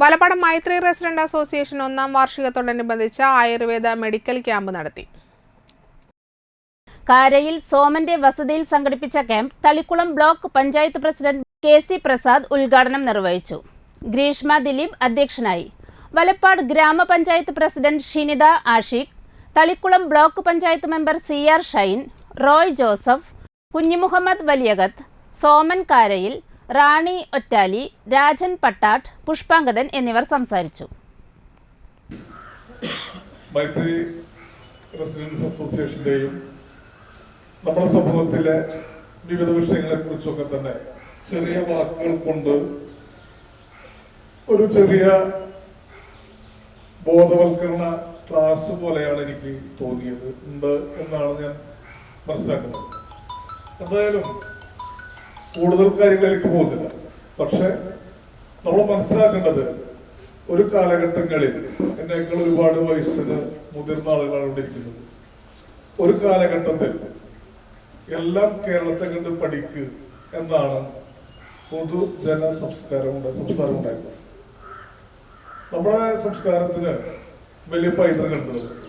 വലപ്പാടം മൈത്രി resident association ഒന്നാം വാർഷികത്തോടനുബന്ധിച്ച് Ayurveda medical camp നടത്തി. കാരയിൽ സോമന്റെ വസതിയിൽ സംഘടിപ്പിച്ച camp Thalikulam block panchayat president K C Prasad ഉദ്ഘാടനം നിർവഹിച്ചു. ഗ്രീഷ്മ ദിലീപ് അധ്യക്ഷനായി. Valappad grama panchayat president Shinitha Ashiq Thalikulam block panchayat member C R Shine Roy Joseph Kunjimuhammed Valiyakath Soman Karayil Rani Ottali Rajan Pattatt Pushpangadan എന്നിവർ സംസാരിച്ചു. മൈത്രി residence അസോസിയേഷന്റെയും നമ്മുടെ സമൂഹത്തിലെ വിവിധ വിഷയങ്ങളെ കുറിച്ചൊക്കെ തന്നെ ചെറിയ വാക്കുകൾ കൊണ്ട് ഒരു ചെറിയ ബോധവൽക്കരണ ക്ലാസ് പോലെയാണ് എനിക്ക് തോന്നിയത്. ഉണ്ട് എന്നാണ് ഞാൻ മനസ്സിലാക്കുന്നത്. എന്തായാലും കൂടുതൽ കാര്യങ്ങളിലേക്ക് പോകുന്നില്ല. പക്ഷെ നമ്മൾ മനസ്സിലാക്കേണ്ടത് ഒരു കാലഘട്ടങ്ങളിൽ എന്നേക്കാൾ ഒരുപാട് വയസ്സിന് മുതിർന്ന ആളുകളാണ് ഇവിടെ ഇരിക്കുന്നത് ഒരു കാലഘട്ടത്തിൽ എല്ലാം കേരളത്തെ കണ്ട് പഠിക്ക് എന്നാണ് പൊതുജന സംസ്കാരം ഉണ്ട് സംസ്കാരം ഉണ്ടായിരുന്നത്. നമ്മുടെ സംസ്കാരത്തിന് വലിയ പൈതൃകമുണ്ട്